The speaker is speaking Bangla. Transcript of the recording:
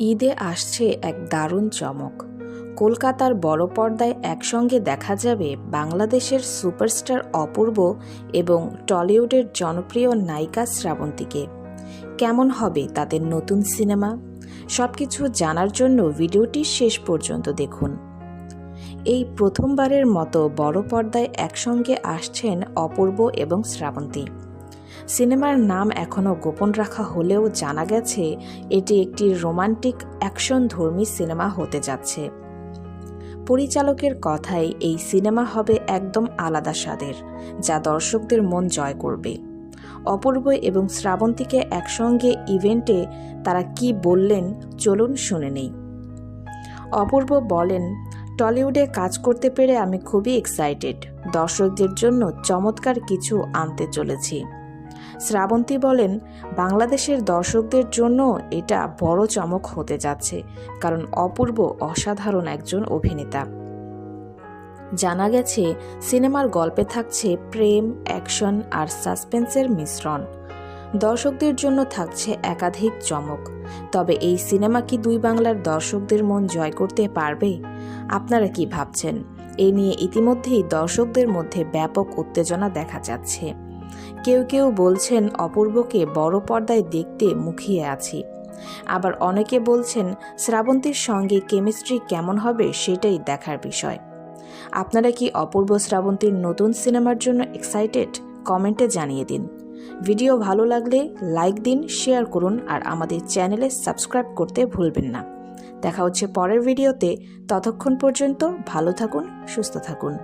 ঈদে আসছে এক দারুণ চমক। কলকাতার বড় পর্দায় একসঙ্গে দেখা যাবে বাংলাদেশের সুপারস্টার অপূর্ব এবং টলিউডের জনপ্রিয় নায়িকা শ্রাবন্তীকে। কেমন হবে তাদের নতুন সিনেমা? সব কিছু জানার জন্য ভিডিওটি শেষ পর্যন্ত দেখুন। এই প্রথমবারের মতো বড় পর্দায় একসঙ্গে আসছেন অপূর্ব এবং শ্রাবন্তী। সিনেমার নাম এখনও গোপন রাখা হলেও জানা গেছে, এটি একটি রোমান্টিক অ্যাকশন ধর্মী সিনেমা হতে যাচ্ছে। পরিচালকের কথায়, এই সিনেমা হবে একদম আলাদা স্বাদের, যা দর্শকদের মন জয় করবে। অপূর্ব এবং শ্রাবন্তীকে একসঙ্গে ইভেন্টে তারা কি বললেন, চলুন শুনে নেই। অপূর্ব বলেন, টলিউডে কাজ করতে পেরে আমি খুবই এক্সাইটেড দর্শকদের জন্য চমৎকার কিছু আনতে চলেছি। শ্রাবন্তী বলেন, বাংলাদেশের দর্শকদের জন্য এটা বড় চমক হতে যাচ্ছে, কারণ অপূর্ব অসাধারণ একজন অভিনেতা। জানা গেছে, সিনেমার গল্পে থাকছে প্রেম, অ্যাকশন আর সাসপেন্সের মিশ্রণ। দর্শকদের জন্য থাকছে একাধিক চমক। তবে এই সিনেমা কি দুই বাংলার দর্শকদের মন জয় করতে পারবে? আপনারা কি ভাবছেন? এ নিয়ে ইতিমধ্যেই দর্শকদের মধ্যে ব্যাপক উত্তেজনা দেখা যাচ্ছে। কেউ কেউ বলছেন, অপূর্বকে বড় পর্দায় দেখতে মুখিয়ে আছি। আবার অনেকে বলছেন, শ্রাবন্তীর সঙ্গে কেমিস্ট্রি কেমন হবে সেটাই দেখার বিষয়। আপনারা কি অপূর্ব শ্রাবন্তীর নতুন সিনেমার জন্য এক্সাইটেড কমেন্টে জানিয়ে দিন। ভিডিও ভালো লাগলে লাইক দিন, শেয়ার করুন আর আমাদের চ্যানেলে সাবস্ক্রাইব করতে ভুলবেন না। দেখা হচ্ছে পরের ভিডিওতে। ততক্ষণ পর্যন্ত ভালো থাকুন, সুস্থ থাকুন।